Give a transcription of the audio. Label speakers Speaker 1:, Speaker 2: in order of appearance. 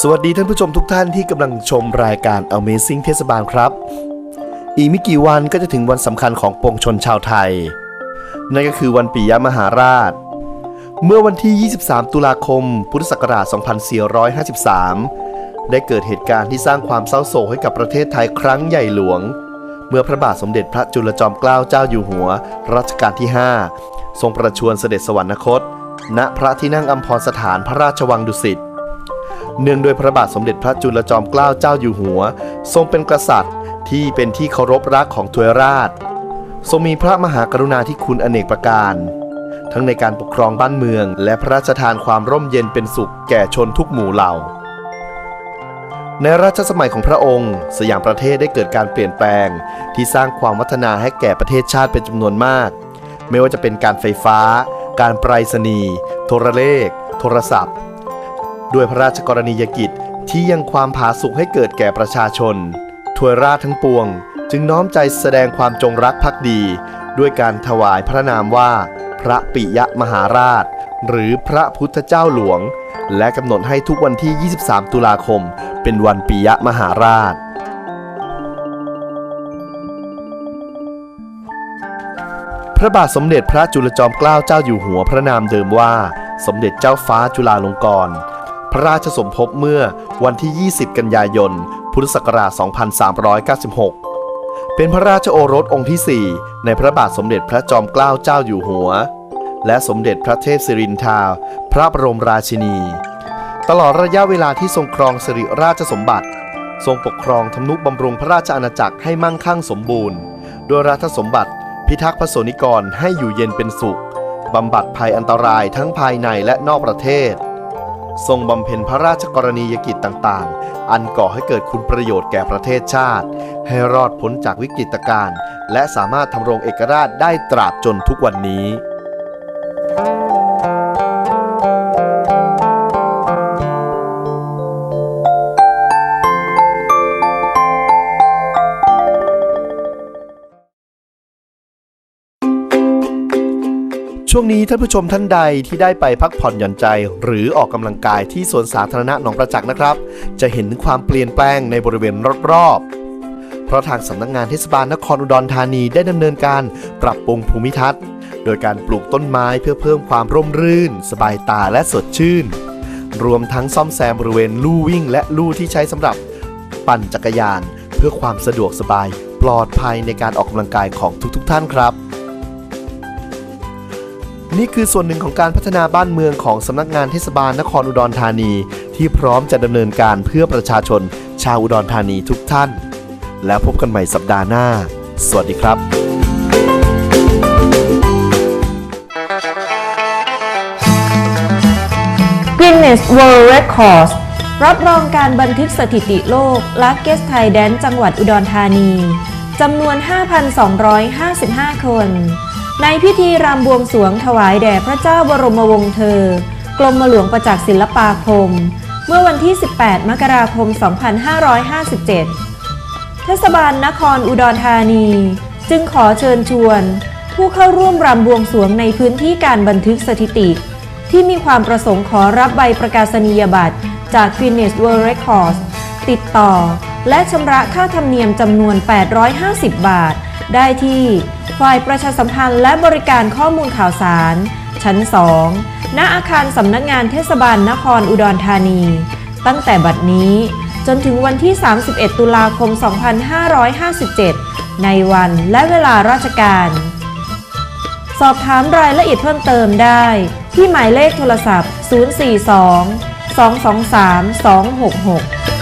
Speaker 1: สวัสดีท่านผู้ชมทุกท่านที่กำลังชมรายการ Amazing เทศบาลครับ อีกไม่กี่วันก็จะถึงวันสำคัญของปวงชนชาวไทย นั่นก็คือวันปิยมหาราช เมื่อวันที่ 23 ตุลาคม พุทธศักราช 2453 ได้เกิดเหตุการณ์ที่สร้างความเศร้าโศกให้กับประเทศไทยครั้งใหญ่หลวง เมื่อพระบาทสมเด็จพระจุลจอมเกล้าเจ้าอยู่หัว รัชกาลที่ 5 ทรงประชวรเสด็จสวรรคต ณพระที่นั่งอัมพรสถานพระราชวังดุสิต เนื่องโดวยพระบาทสมเด็จพระจุลจอมเกล้าเจ้าอยู่หัว ทรงเป็นกษัตริย์ที่เป็นที่เคารพรักของทวยราช ทรงมีพระมหากรุณาธิคุณอเนกประการ ทั้งในการปกครองบ้านเมือง และพระราชทานความร่มเย็นเป็นสุขแก่ชนทุกหมู่เหล่า ในรัชสมัยของพระองค์ สยามประเทศได้เกิดการเปลี่ยนแปลง ที่สร้างความวัฒนาให้แก่ประเทศชาติเป็นจำนวนมาก ไม่ว่าจะเป็นการไฟฟ้า การไปรษณีย์โทรเลข โทรศัพท์ ด้วยพระราชกรณียกิจที่ยังความผาสุกให้เกิดแก่ประชาชนถวยราชทั้งปวง จึงน้อมใจแสดงความจงรักภักดี ด้วยการถวายพระนามว่า พระปิยมหาราช หรือพระพุทธเจ้าหลวง และกำหนดให้ทุกวันที่ 23 ตุลาคม เป็นวันปิยมหาราชพระบาทสมเด็จพระจุลจอมเกล้าเจ้าอยู่หัวพระนามเดิมว่า สมเด็จเจ้าฟ้าจุฬาลงกรณ์ ระราชสมภพเมื่อวันที่ 20 กันยายน พุทธศักราช 2396 เป็นพระราชโอรสองค์ที่ 4 ในพระบาทสมเด็จพระจอมเกล้าเจ้าอยู่หัว และสมเด็จพระเทพสิรินทราพระบรมราชินี ตลอดระยะเวลาที่ทรงครองสิริราชสมบัติ ทรงปกครองทำนุบำรุงพระราชอาณาจักรให้มั่งคั่งสมบูรณ์ โดยรัฐสมบัติ พิทักษ์พระสนิกรให้อยู่เย็นเป็นสุขบำบัดภัยอันตรายทั้งภายในและนอกประเทศ ทรงบำเพ็ญพระราชกรณียกิจต่างๆ อันก่อให้เกิดคุณประโยชน์แก่ประเทศชาติ ให้รอดพ้นจากวิกฤตการณ์ และสามารถทำรงเอกราชได้ตราบจนทุกวันนี้ ช่วงนี้ท่านผู้ชมท่านใดที่ได้ไปพักผ่อนหย่อนใจ หรือออกกำลังกายที่สวนสาธารณะหนองประจักษ์นะครับ จะเห็นความเปลี่ยนแปลงในบริเวณรอบๆเพราะทางสำนักงงานเทศบาลนครอุดรธานีได้ดำเนินการปรับปรุงภูมิทัศน์ โดยการปลูกต้นไม้เพื่อเพิ่มความร่มรื่น สบายตาและสดชื่น รวมทั้งซ่อมแซมบริเวณลู่วิ่ง และลู่ที่ใช้สำหรับปั่นจักรยาน เพื่อความสะดวกสบาย ปลอดภัยในการออกกำลังกายของทุกๆ ท่านครับ นี่คือส่วนหนึ่งของการพัฒนาบ้านเมืองของสำนักงานเทศบาลนครอุดรธานี ที่พร้อมจะดำเนินการเพื่อประชาชน ชาวอุดรธานีทุกท่าน แล้วพบกันใหม่สัปดาห์หน้า สวัสดีครับ
Speaker 2: Guinness World Records รับรองการบันทึกสถิติโลก l a r g e s t Thai Dance จังหวัดอุดรธานีจำนวน 5,255 คน ในพิธีรำบวงสรวงถวายแด่พระเจ้าบรมวงศ์เธอ กรมหลวงประจักษ์ศิลปาคม เมื่อวันที่ 18 มกราคม 2557 เทศบาลนครอุดรธานี จึงขอเชิญชวน ผู้เข้าร่วมรำบวงสรวงในพื้นที่การบันทึกสถิติ ที่มีความประสงค์ขอรับใบประกาศนียบัตรจาก Guinness World Records ติดต่อ และชำระค่าธรรมเนียมจำนวน 850 บาท ได้ที่ ฝ่ายประชาสัมพันธ์และบริการข้อมูลข่าวสาร ชั้น 2 ณ อาคารสำนักงานเทศบาลนครอุดรธานี ตั้งแต่บัดนี้จนถึงวันที่ 31 ตุลาคม 2557 ในวันและเวลาราชการ สอบถามรายละเอียดเพิ่มเติมได้ ที่หมายเลขโทรศัพท์ 042 223 266